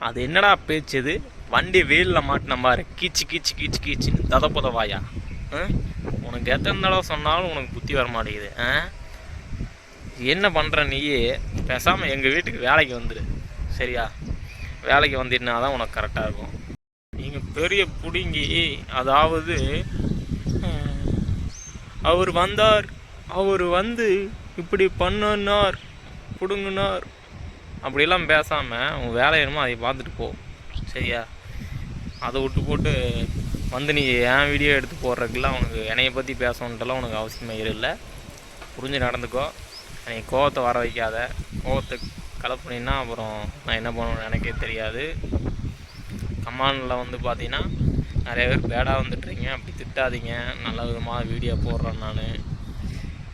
அது என்னடா பேச்சு இது? வண்டி வெயிலில் மாட்டின மாதிரி கீச்சு கீச்சு கீச்சு கீச்சுன்னு தத புதவாயா உனக்கு எத்தனை தடவை சொன்னாலும் உனக்கு புத்தி வர மாட்டேங்குது ஆ? என்ன பண்ணுற நீயே? பேசாமல் எங்கள் வீட்டுக்கு வேலைக்கு வந்துடு சரியா? வேலைக்கு வந்துட்டுனா தான் உனக்கு கரெக்டாக இருக்கும். நீங்கள் பெரிய பிடுங்கி அதாவது அவர் வந்தார். அவர் வந்து இப்படி பண்ணுனார் பிடுங்கினார். அப்படிலாம் பேசாமல் உன் வேலை என்னமோ அதை பார்த்துட்டு போ. சரியா? அதை விட்டு போட்டு வந்து நீ என் வீடியோ எடுத்து போடுறதுக்குலாம் உனக்கு என்னையை பற்றி பேசணுன்ட்டுலாம் உனக்கு அவசியமே இல்லை. புரிஞ்சு நடந்துக்கோ. நீ கோவத்தை வர வைக்காத. கோவத்தை கலப்புனீன்னா அப்புறம் நான் என்ன பண்ணுவேன்னு எனக்கே தெரியாது. கமானில் வந்து பார்த்தீங்கன்னா நிறைய பேர் பேடாக வந்துட்டுறீங்க அப்படி திட்டாதீங்க. நல்ல விதமாக வீடியோ போடுறேன் நான்.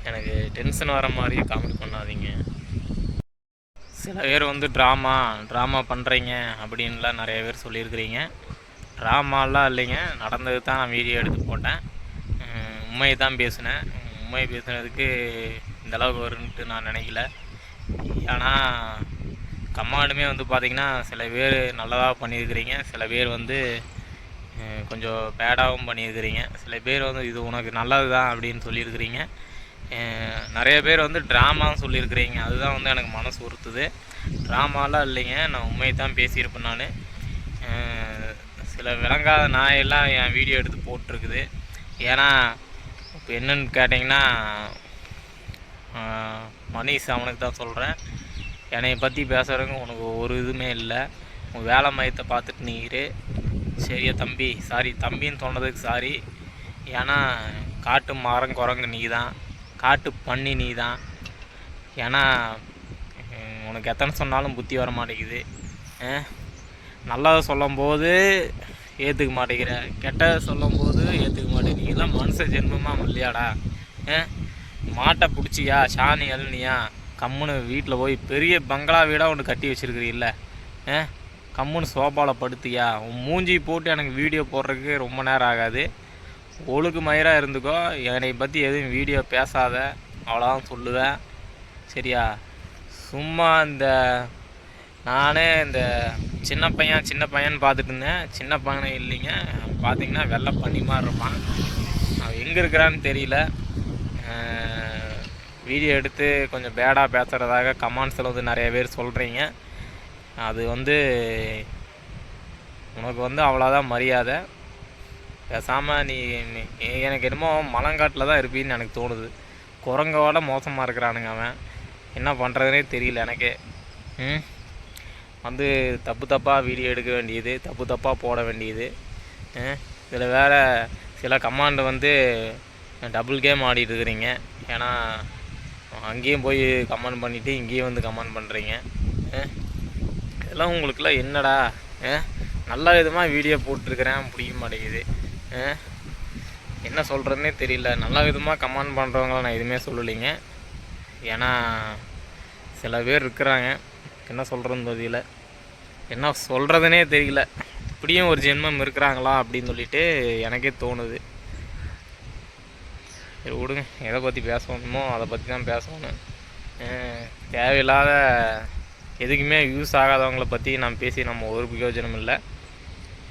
எனக்கு டென்ஷன் வர மாதிரி காமெடி பண்ணாதீங்க. சில பேர் வந்து ட்ராமா ட்ராமா பண்ணுறீங்க அப்படின்லாம் நிறைய பேர் சொல்லியிருக்கிறீங்க. ட்ராமாலாம் இல்லைங்க நடந்தது தான் நான் வீடியோ எடுத்து போட்டேன். உண்மையை தான் பேசினேன். உண்மையை பேசுனதுக்கு இந்தளவுக்கு வருன்ட்டு நான் நினைக்கல. ஏன்னா கம்மாண்டுமே வந்து பார்த்திங்கன்னா சில பேர் நல்லதாக பண்ணியிருக்கிறீங்க. சில பேர் வந்து கொஞ்சம் பேடாகவும் பண்ணியிருக்கிறீங்க. சில பேர் வந்து இது உனக்கு நல்லது தான் அப்படின்னு சொல்லியிருக்கிறீங்க. நிறைய பேர் வந்து ட்ராமான்னு சொல்லியிருக்கிறீங்க. அதுதான் வந்து எனக்கு மனசு உறுத்துது. ட்ராமாலாம் இல்லைங்க. நான் உண்மையை தான் பேசியிருப்பேன் நான். சில விளங்காத நாயெல்லாம் என் வீடியோ எடுத்து போட்டிருக்குது. ஏன்னா இப்போ என்னன்னு கேட்டிங்கன்னா மனிஷ் அவனுக்கு தான் சொல்கிறேன் என்னை பற்றி பேசுகிறவங்க உனக்கு ஒரு இதுவுமே இல்லை. உன் வேலை மையத்தை பார்த்துட்டு நீரு சரியா தம்பி. சாரி தம்பின்னு சொன்னதுக்கு சாரி ஏன்னா காட்டு மரம் குரங்கு நீ தான் காட்டு பண்ணி நீ தான் ஏன்னா உனக்கு எத்தனை சொன்னாலும் புத்தி வர மாட்டேங்குது. நல்லதை சொல்லும்போது ஏற்றுக்க மாட்டேங்கிற. கெட்டதை சொல்லும்போது ஏற்றுக்க மாட்டேங்கிறீங்களாம் மனுஷ ஜென்மமாக இல்லையாடா? ஆ? மாட்டை பிடிச்சியா? சாணி அழுனியா கம்முன்னு வீட்டில் போய் பெரிய பங்களா வீடாக ஒன்று கட்டி வச்சுருக்கிறீல்ல. ஆ? கம்முன்னு சோபாவில் படுத்தியா? உன் மூஞ்சி போட்டு எனக்கு வீடியோ போடுறதுக்கு ரொம்ப நேரம் ஆகாது. ஒழுக்கு மயிராக இருந்துக்கோ. என்னை பற்றி எதுவும் வீடியோ பேசாத. அவ்வளோதான் சொல்லுவேன். சரியா? சும்மா இந்த நானே இந்த சின்ன பையன் சின்ன பையன் பார்த்துட்டு இருந்தேன். சின்ன பையனை இல்லைங்க. பார்த்தீங்கன்னா வெள்ளை பண்ணி மாதிரி இருப்பான். அவன் எங்கே இருக்கிறான்னு தெரியல. வீடியோ எடுத்து கொஞ்சம் பேடாக பேசுகிறதாக கமெண்ட்ஸில் வந்து நிறைய பேர் சொல்கிறீங்க அது வந்து உனக்கு வந்து அவ்வளோதான் மரியாதை. பேசாமல் நீ எனக்கு என்னமோ மலங்காட்டில் தான் இருப்பீன்னு எனக்கு தோணுது. குரங்கோட மோசமாக இருக்கிறானுங்க அவன். என்ன பண்ணுறதுனே தெரியல எனக்கு. ம்? வந்து தப்பு தப்பாக வீடியோ எடுக்க வேண்டியது தப்பு தப்பாக போட வேண்டியது. இதில் வேறு சில கமாண்டு வந்து டபுள் கேம் ஆடிட்டு இருக்கிறீங்க. ஏன்னா அங்கேயும் போய் கமெண்ட் பண்ணிவிட்டு இங்கேயும் வந்து கமெண்ட் பண்ணுறீங்க இதெல்லாம் உங்களுக்குலாம் என்னடா? ஆ? நல்ல விதமாக வீடியோ போட்டிருக்கிறேன் பிடிக்க மாட்டேங்குது. என்ன சொல்கிறதுனே தெரியல. நல்ல விதமாக கமெண்ட் பண்ணுறவங்கள நான் எதுவுமே சொல்லலைங்க. ஏன்னா சில பேர் இருக்கிறாங்க. என்ன சொல்கிறதுன்னு தெரியல. என்ன சொல்கிறதுனே தெரியல. இப்படியும் ஒரு ஜென்மம் இருக்கிறாங்களா அப்படின்னு சொல்லிட்டு எனக்கே தோணுது. சரி விடுங்க. எதை பற்றி பேசணுமோ அதை பற்றி தான் பேசணும். தேவையில்லாத எதுக்குமே யூஸ் ஆகாதவங்கள பற்றி நான் பேசி நம்ம ஒரு பிரயோஜனம் இல்லை.